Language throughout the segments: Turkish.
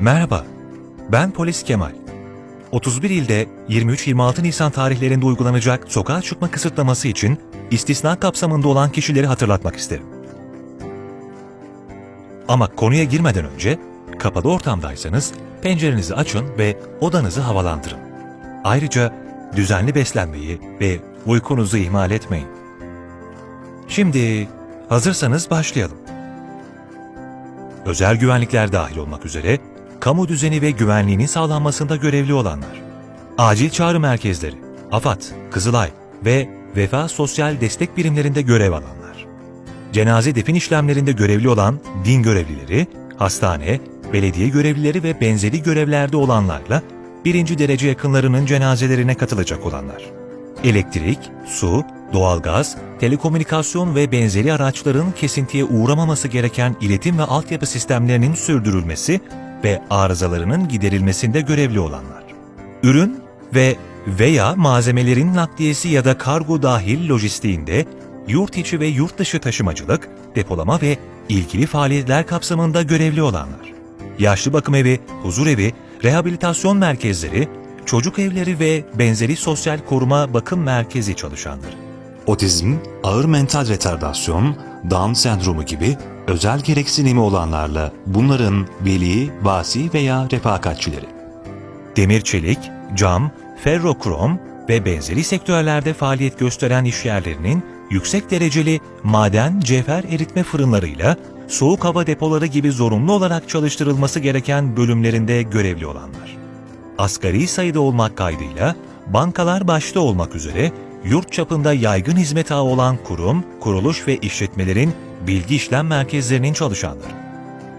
Merhaba, ben Polis Kemal. 31 ilde 23-26 Nisan tarihlerinde uygulanacak sokağa çıkma kısıtlaması için istisna kapsamında olan kişileri hatırlatmak isterim. Ama konuya girmeden önce kapalı ortamdaysanız pencerenizi açın ve odanızı havalandırın. Ayrıca düzenli beslenmeyi ve uykunuzu ihmal etmeyin. Şimdi hazırsanız başlayalım. Özel güvenlikler dahil olmak üzere kamu düzeni ve güvenliğinin sağlanmasında görevli olanlar, acil çağrı merkezleri, AFAD, Kızılay ve Vefa Sosyal Destek Birimlerinde görev alanlar, cenaze defin işlemlerinde görevli olan din görevlileri, hastane, belediye görevlileri ve benzeri görevlerde olanlarla birinci derece yakınlarının cenazelerine katılacak olanlar, elektrik, su, doğalgaz, telekomünikasyon ve benzeri araçların kesintiye uğramaması gereken iletim ve altyapı sistemlerinin sürdürülmesi ve arızalarının giderilmesinde görevli olanlar. Ürün ve veya malzemelerin nakliyesi ya da kargo dahil lojistiğinde yurt içi ve yurt dışı taşımacılık, depolama ve ilgili faaliyetler kapsamında görevli olanlar. Yaşlı bakım evi, huzur evi, rehabilitasyon merkezleri, çocuk evleri ve benzeri sosyal koruma bakım merkezi çalışanları. Otizm, ağır mental retardasyon, Down sendromu gibi özel gereksinimi olanlarla bunların veli, vasi veya refakatçileri. demir çelik, cam, ferrokrom ve benzeri sektörlerde faaliyet gösteren işyerlerinin yüksek dereceli maden, cevher eritme fırınlarıyla soğuk hava depoları gibi zorunlu olarak çalıştırılması gereken bölümlerinde görevli olanlar. Asgari sayıda olmak kaydıyla bankalar başta olmak üzere yurt çapında yaygın hizmet ağı olan kurum, kuruluş ve işletmelerin bilgi işlem merkezlerinin çalışanları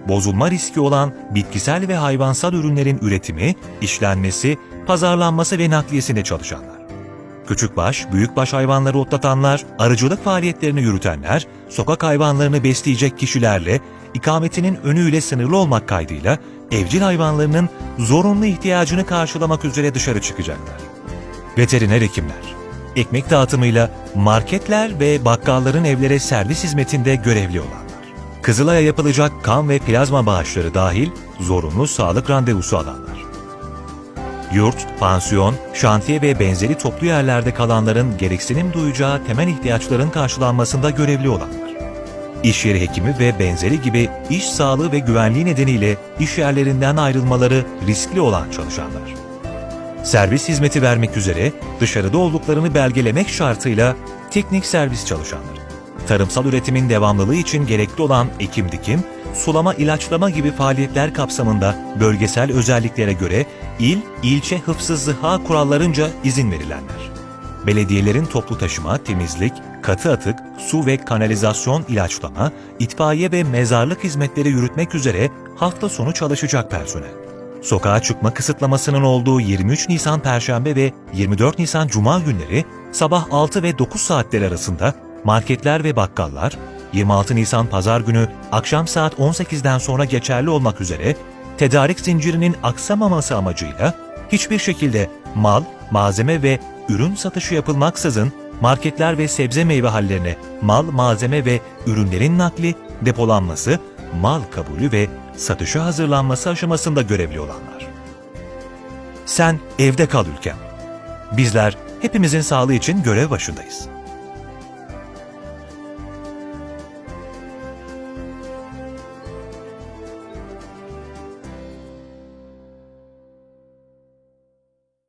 bozulma riski olan bitkisel ve hayvansal ürünlerin üretimi, işlenmesi, pazarlanması ve nakliyesinde çalışanlar. Küçükbaş, büyükbaş hayvanları otlatanlar, arıcılık faaliyetlerini yürütenler, sokak hayvanlarını besleyecek kişilerle ikametinin önüyle sınırlı olmak kaydıyla evcil hayvanlarının zorunlu ihtiyacını karşılamak üzere dışarı çıkacaklar. Veteriner hekimler, ekmek dağıtımıyla marketler ve bakkalların evlere servis hizmetinde görevli olanlar. Kızılay'a yapılacak kan ve plazma bağışları dahil zorunlu sağlık randevusu alanlar. Yurt, pansiyon, şantiye ve benzeri toplu yerlerde kalanların gereksinim duyacağı temel ihtiyaçların karşılanmasında görevli olanlar. İş yeri hekimi ve benzeri gibi iş sağlığı ve güvenliği nedeniyle iş yerlerinden ayrılmaları riskli olan çalışanlar. Servis hizmeti vermek üzere dışarıda olduklarını belgelemek şartıyla teknik servis çalışanları tarımsal üretimin devamlılığı için gerekli olan ekim dikim, sulama ilaçlama gibi faaliyetler kapsamında bölgesel özelliklere göre il, ilçe hıfzı ha kurallarınca izin verilenler. Belediyelerin toplu taşıma, temizlik, katı atık, su ve kanalizasyon ilaçlama, itfaiye ve mezarlık hizmetleri yürütmek üzere hafta sonu çalışacak personel. Sokağa çıkma kısıtlamasının olduğu 23 Nisan Perşembe ve 24 Nisan Cuma günleri sabah 6 ve 9 saatler arasında marketler ve bakkallar 26 Nisan Pazar günü akşam saat 18'den sonra geçerli olmak üzere tedarik zincirinin aksamaması amacıyla hiçbir şekilde mal, malzeme ve ürün satışı yapılmaksızın marketler ve sebze meyve hallerine mal, malzeme ve ürünlerin nakli, depolanması, mal kabulü ve satışa hazırlanması aşamasında görevli olanlar. Sen evde kal ülkem. Bizler hepimizin sağlığı için görev başındayız.